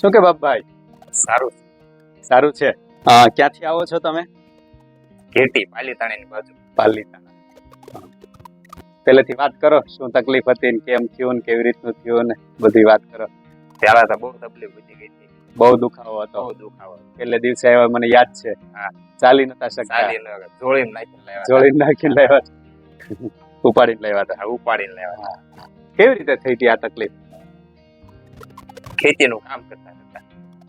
શું કે બાપભાઈ? સારું. સારું છે. હા. ક્યાંથી આવો છો તમે? ઘેટી પાલીતાણાની બાજુ. પાલીતાણા. પહેલેથી વાત કરો શું તકલીફ હતી ને કેમ થયું ને કેવી રીતનું થયું ને બધી વાત કરો. ત્યારે તો બહુ તકલીફ વધી ગઈ. હતી બહુ દુખાવો હતો. બહુ દુખાવો એટલે દિવસે આવ્યા મને યાદ છે. હા. ચાલી નતા શકતા. જોડીને નાખીને લાવ્યા જોડીને નાખીને લાવ્યા ઉપાડીને લાવ્યા હતા. હતા. ઉપાડીને લાવ્યા કેવી રીતે થઈ હતી આ તકલીફ? ખેતીનું કામ કરતા હતા.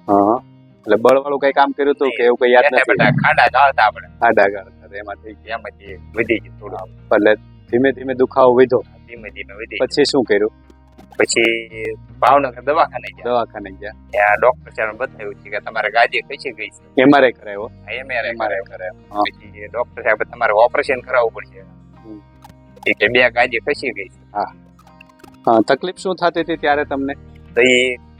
હા. એટલે બળવાળું કઈ કામ કર્યું હતું કે એવું કઈ યાદ નથી? ખાડા ગાળતા આપણે. ખાડા ગાળતા એમાં થઈ ગયા એમાંથી વધી ગયું થોડું. એટલે ધીમે ધીમે દુખાવો વધ્યો. ધીમે ધીમે વધી પછી શું કર્યું? પછી ભાવનગર દવાખાને ગયા. દવાખાને ગયા. ત્યાં ડોક્ટર સાહેબ બતાવ્યું છે કે તમારે ગાદી ખસી ગઈ છે? એમઆરઆઈ કરાયો એમઆરઆઈ એમઆરઆઈ કરાયો હા. પછી ડોક્ટર સાહેબ તમારે ઓપરેશન કરાવવું પડશે. એટલે બે ગાદી ખસી ગઈ છે? હા તકલીફ શું થતી હતી ત્યારે તમને? તો એ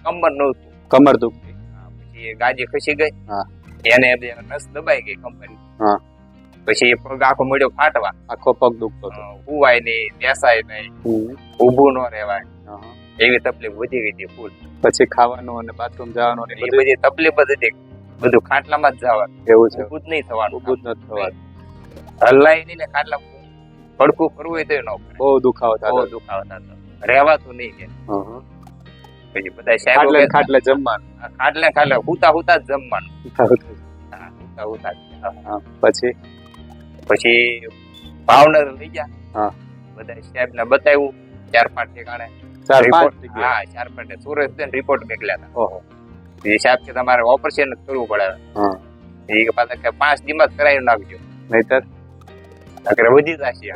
કમર નહોતું. કમર દુખતી પછી ગાડી ખસી ગઈ. હા. એને નસ દબાઈ ગઈ કમર હા. પછી પગ આખો મળ્યો ફાટવા. આખો પગ દુખતો હતો. હુવાય નહીં બેસાય નહીં. ઊભું ન રહેવાય. એવી તકલીફ વધી ગઈ હતી ફૂલ પછી ખાવાનું અને બાથરૂમ જવાનું એ બધી? તકલીફ જ હતી. બધું ખાટલામાં જ જવાનું. એવું છે. ઊભું જ નહીં થવાનું ઊભું જ નથી થવાનું. હલાય નહીં ને ખાટલા પડકું કરવું હોય તો ન બહુ દુખાવો બહુ થતો દુખાવો થતો રહેવાતું નહીં કે. પછી બધા સાહેબ ખાટલે ખાટલે જમવાનું. ખાટલે ખાટલે હુતા હુતા જ જમવાનું. હા, હુતા હુતા પછી? પછી ભાવનગર લઈ ગયા. હા. બધા સાહેબ ને બતાવ્યું ચાર પાંચ ઠેકાણે. ચાર પાંચ રિપોર્ટ જગ્યાએ. હા ચાર પાંચ સુરત રિપોર્ટ મોકલ્યા હતા. ઓહો. એ સાહેબ કે તમારે ઓપરેશન કરવું પડે. હા. એ પાછા કે પાંચ દિવસ કરાવી નાખજો. નહીતર? નકર વધી જશે.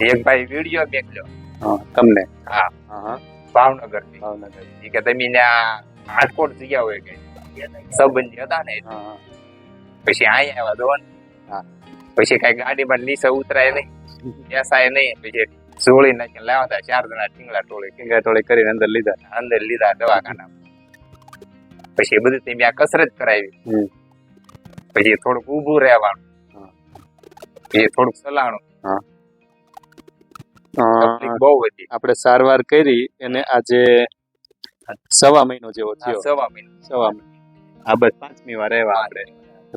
એક ભાઈ વીડિયો મોકલ્યો. હા તમને. હા હા. ભાવનગરથી ભાવનગર એ કે તમે ત્યાં રાજકોટ ગયા હોય કે સંબંધી હતા ને. પછી અહીંયા આવ્યા દોન પછી કઈ ગાડીમાં નીચે ઉતરાય નહીં. બેસાય નહીં. પછી સોળી નાખીને લાવ્યા હતા ચાર જણા ટીંગલા ટોળી. ટીંગલા ટોળી કરીને અંદર લીધા. અંદર લીધા દવાખાના પછી બધું મેં કસરત કરાવી. પછી થોડુંક ઊભું રહેવાનું. પછી થોડુંક સલાણું અ, તકલીફ બહુ હતી આપણે સારવાર કરી એને આજે સવા મહિનો જેવો થયો. સવા મહિનો. સવા મહિનો. આ બસ પાંચમી વાર આવ્યા આપણે.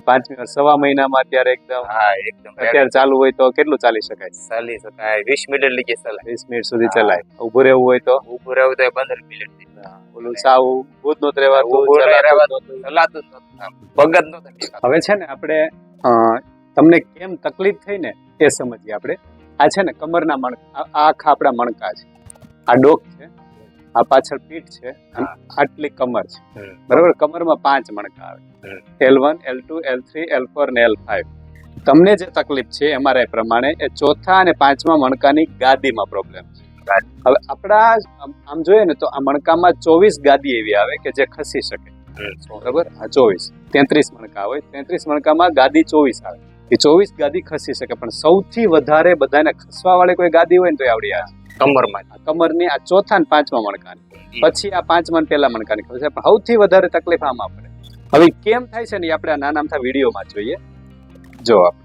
પાંચમી વાર સવા મહિનામાં અત્યારે એકદમ હા એકદમ અત્યારે ચાલુ હોય તો કેટલું ચાલી શકાય? ચાલી શકાય. વીસ મિનિટ લઈ ચલાય વીસ મિનિટ સુધી ચલાય. ઉભું રહેવું હોય તો? ઉભું રહેવું તો પંદર મિનિટ ઓલું સાવ ભૂત ઊભું ચલાતું જ રહેવાતું. નહોતું. ચલાતું જ નહોતું આમ. પગ જ નહોતા ટેકાતા. હવે છે ને આપણે તમને કેમ તકલીફ થઈ ને એ સમજીએ આપણે. આ છે ને કમરના મણકા આ આપણા મણકા છે. આ ડોક છે આ પાછળ પીઠ છે આટલી કમર છે. બરાબર? કમરમાં પાંચ મણકા આવે. L one L two L three L four ને એલ ફાઈવ. તમને જે તકલીફ છે એમઆરઆઈ પ્રમાણે એ ચોથા અને પાંચમા મણકાની ગાદીમાં પ્રોબ્લેમ છે. હવે આપણા આમ- આમ જોઈએ ને તો આ મણકામાં ચોવીસ ગાદી એવી આવે કે જે ખસી શકે. બરાબર? આ ચોવીસ. તેત્રીસ મણકા હોય. તેત્રીસ મણકામાં ગાદી ચોવીસ આવે. એ ચોવીસ ગાદી ખસી શકે પણ સૌથી વધારે બધાને ખસવા વાળી કોઈ ગાદી હોય ને તો આવડી આ કમરમાં. કમરની આ ચોથા ને પાંચમા મણકાની. પછી આ પાંચમા ને પહેલા મણકાની ખબર છે પણ સૌથી વધારે તકલીફ આમાં પડે. હવે કેમ થાય છે ને આપણે આ નાના અમથા વિડીયોમાં જોઈએ. જો આપણે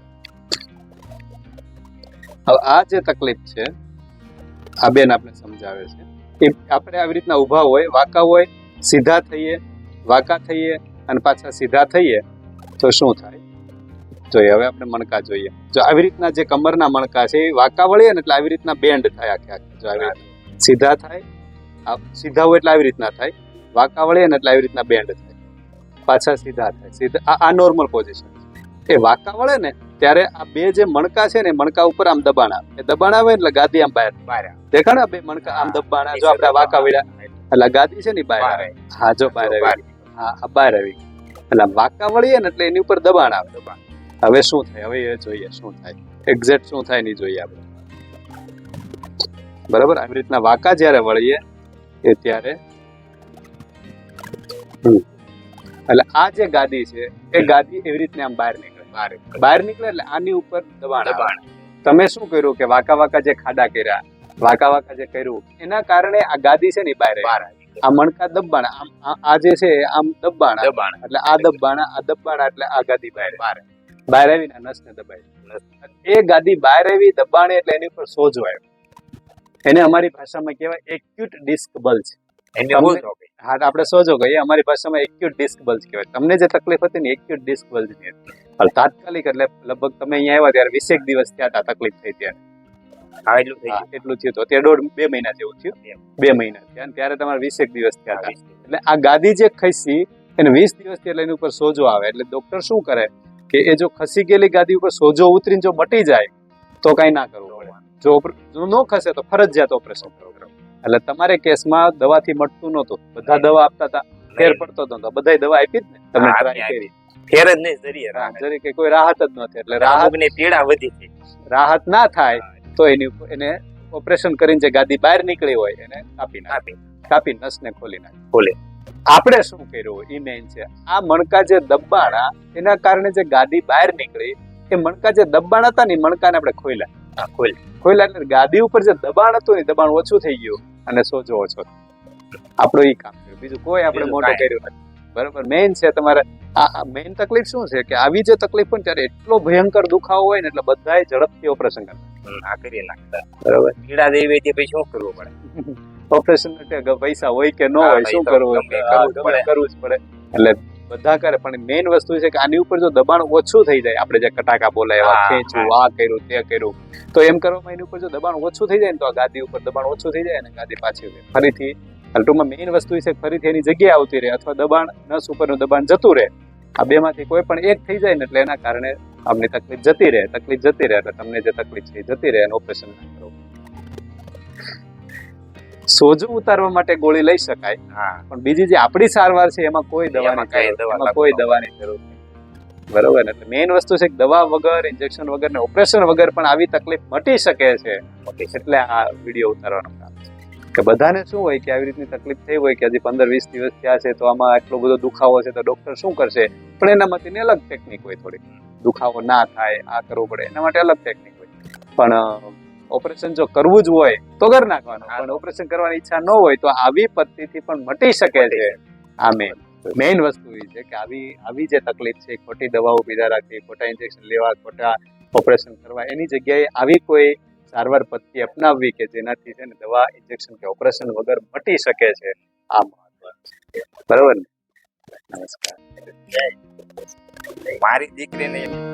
હવે આ જે તકલીફ છે આ બેન આપણે સમજાવે છે. એ આપણે આવી રીતના ઊભા હોય વાંકા હોય સીધા થઈએ વાંકા થઈએ અને પાછા સીધા થઈએ તો શું થાય? જોઈએ. હવે આપણે મણકા જોઈએ. જો આવી રીતના જે કમરના મણકા છે એ વાંકા વળીએ ને એટલે આવી રીતના બેન્ડ થાય આખે આખે. જો આવી સીધા થાય સીધા હોય એટલે આવી રીતના થાય. વાંકા વળીએ ને એટલે આવી રીતના બેન્ડ થાય. પાછા સીધા થાય. સીધા આ નોર્મલ પોઝિશન એ વાંકા વળે ને ત્યારે આ બે જે મણકા છે ને મણકા ઉપર આમ દબાણ આવે. એ દબાણ આવે એટલે ગાદી આમ બહાર. બહાર દેખાણ બે મણકા આમ દબાણ આવે. જો આપણે વાંકા વળ્યા એટલે ગાદી છે ને બહાર આવે. હા જો બહાર આવી. હા બહાર આવી. એટલે વાંકા વળીએ ને એટલે એની ઉપર દબાણ આવે. હવે શું થાય? હવે એ જોઈએ શું થાય? એક્ઝેક્ટ શું થાય નહીં જોઈએ આપણે. બરાબર? આવી રીતના વાંકા જ્યારે વળીએ એ ત્યારે એટલે આ જે ગાદી છે એ ગાદી એવી રીતને આમ બહાર નીકળે. બહાર બહાર નીકળે એટલે આની ઉપર દબાણ. દબાણ. તમે શું કર્યું કે વાંકા વાંકા જે ખાડા કર્યા વાંકા વાંકા જે કર્યું એના કારણે આ ગાદી છે ને બહાર. બહાર આ મણકા દબાણ આમ આ- આ જે છે આમ દબાણ. દબાણ. એટલે આ દબાણ આ દબાણ એટલે આ ગાદી બહાર. બહાર. બહાર આવીને આ નસને દબાઈ એ ગાદી બહાર આવી દબાણે એટલે એની ઉપર સોજો આવ્યો એને અમારી ભાષામાં કહેવાય એક્યુટ ડિસ્ક બલ્જ. હા આપણે સોજો કહીએ અમારી ભાષામાં એક્યુટ ડિસ્ક બલ્જ કહેવાય. તમને જે તકલીફ હતી ને એક્યુટ ડિસ્ક બલ્જની હતી. તાત્કાલિક એટલે લગભગ તમે અહીંયા આવ્યા ત્યારે વીસેક દિવસ થયા હતા તકલીફ થઈ ત્યારે. હા એટલું થઈ એટલું થયું હતું અત્યારે દોઢ બે મહિના જેવું થયું. બે મહિના. થયા. ત્યારે તમારે વીસેક દિવસ થયા હતા એટલે આ ગાદી જે ખસી એને વીસ દિવસથી એટલે એની ઉપર સોજો આવે. એટલે ડોક્ટર શું કરે? કે એ જો ખસી ગયેલી ગાદી ઉપર સોજો ઉતરીને જો મટી જાય તો કઈ ના કરવું પડે. જો ન ખસે તો ફરજિયાત ઓપરેશન કરવું એટલે તમારે કેસમાં દવાથી મટતું નહોતું. બધા દવા આપતા હતા. ફેર પડતો હતો. બધા દવા આપી જ ને? તમે ટ્રાય કરી. ફેર જ નહીં જરીએ જરી કે કોઈ રાહત જ નથી એટલે રાહત ને પીડા વધી છે. રાહત ના થાય તો એની ઉપર એને ઓપરેશન કરીને જે ગાદી બહાર નીકળી હોય એને કાપી નાખે. કાપી નસને ખોલી નાખે. ખોલે. આપણે શું કર્યું? એ મેઇન છે. આ મણકા જે દબાણા એના કારણે જે ગાદી બહાર નીકળી એ મણકા જે દબાણ હતા ને મણકાને આપણે ખોલ્યા ખોલે. ખોલ્યા એટલે ગાદી ઉપર જે દબાણ હતું ને એ દબાણ ઓછું થઈ ગયું. અને સોજો ઓછો આપણો એ ઈ કામ કર્યું બીજું કોઈ આપણે મોટો. કર્યું નથી. બરાબર? મેઇન છે તમારે આ મેઇન તકલીફ શું છે? કે આવી જે તકલીફ હોય ત્યારે એટલો ભયંકર દુખાવો હોય ને એટલે બધાએ ઝડપથી ઓપરેશન કરે ના કરી નાખતા બરાબર? પીડા દેવી હોય પછી શું કરવું પડે? ઓપરેશન પૈસા હોય કે ન હોય શું કરવું કરવું જ પડે. એટલે બધા કરે પણ મેઇન વસ્તુ છે કે આની ઉપર જો દબાણ ઓછું થઈ જાય આપણે જે કટાકા બોલાય એવા હા, આ કર્યું તે કર્યું તો એમ કરવામાં એની ઉપર જો દબાણ ઓછું થઈ જાય ને તો આ ગાદી ઉપર દબાણ ઓછું થઈ જાય ને ગાદી પાછી ઊભી. ફરીથી ટૂંકમાં મેઇન વસ્તુ છે ફરીથી એની જગ્યાએ આવતી રહે અથવા દબાણ નસ ઉપરનું દબાણ જતું રહે. આ બેમાંથી કોઈ પણ એક થઈ જાય ને એટલે એના કારણે આપની તકલીફ જતી રહે તકલીફ જતી રહે એટલે તમને જે તકલીફ છે જતી રહે અને ઓપરેશન ના કરવું સોજો ઉતારવા માટે ગોળી લઈ શકાય હા. પણ બીજી જે આપણી સારવાર છે એમાં કોઈ દવાની કોઈ દવાની જરૂર નથી બરોબર ને? એટલે મેઇન વસ્તુ છે કે દવા વગર ઇન્જેક્શન વગર ને ઓપરેશન વગર પણ આવી તકલીફ મટી શકે છે. એટલે આ વીડિયો ઉતારવાનું કામ છે. કે બધાને શું હોય કે આવી રીતની તકલીફ થઈ હોય કે હજી પંદર વીસ દિવસ થયા છે તો આમાં આટલો બધો દુખાવો છે તો ડોક્ટર શું કરશે? પણ એના માટેની અલગ ટેકનિક હોય થોડી. દુખાવો ના થાય આ કરવું પડે એના માટે અલગ ટેકનિક હોય. પણ ઓપરેશન જો કરવું જ હોય તો કરી નાખવાનું. પણ ઓપરેશન કરવાની ઈચ્છા ન હોય તો આવી પદ્ધતિથી પણ મટી શકે છે. આ મેન મેઇન વસ્તુ એ છે કે આવી આવી જે તકલીફ છે ખોટી દવાઓ પીધા રાખવી ખોટા ઇન્જેક્શન લેવા ખોટા ઓપરેશન કરવા એની જગ્યાએ આવી કોઈ સારવાર પદ્ધતિ અપનાવવી કે જેનાથી છે ને દવા ઇન્જેક્શન કે ઓપરેશન વગર મટી શકે છે, આ મહત્વ. બરાબર ને? નમસ્કાર. મારી દીકરીને